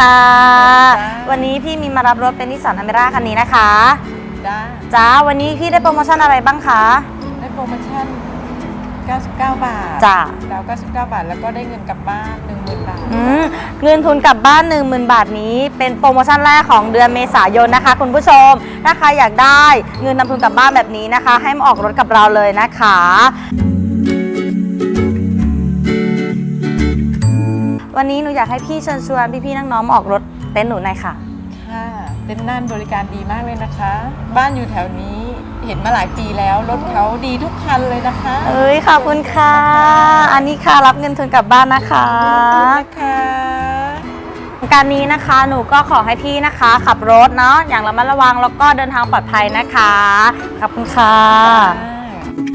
ค่ะจ้าวันนี้พี่มีมารับรถเป็นนิสสันอเมร่าคันนี้นะคะจ้าจ้าวันนี้พี่ได้โปรโมชั่นอะไรบ้างคะได้โปรโมชั่น 99 บาทจ้าดาว99 บาท แล้วก็ได้เงินกลับบ้าน 10,000 บาทอืมเงินทุนกลับบ้าน 10,000 บาทนี้ เป็นโปรโมชั่นแรกของเดือนเมษายนนะคะ คุณผู้ชม ถ้าใครอยากได้เงินนำทุนกลับบ้านแบบนี้นะคะ ให้มาออกรถกับเราเลยนะคะ วันนี้หนูอยากให้พี่เชิญชวนพี่ๆน้องๆมาออกรถเต็นท์หนูหน่อยค่ะ ค่ะเต็นท์น่านบริการดีมากเลยนะคะ บ้านอยู่แถวนี้เห็นมาหลายปีแล้วรถเขาดีทุกคันเลยนะคะเอ้ยขอบคุณค่ะ อันนี้ค่ะรับเงินทุนกลับบ้านนะคะขอบคุณนะคะการนี้นะคะหนูก็ขอให้พี่นะคะ ขับรถเนาะอย่างระมัดระวังแล้วก็เดินทางปลอดภัยนะคะ ขอบคุณค่ะ ค่ะ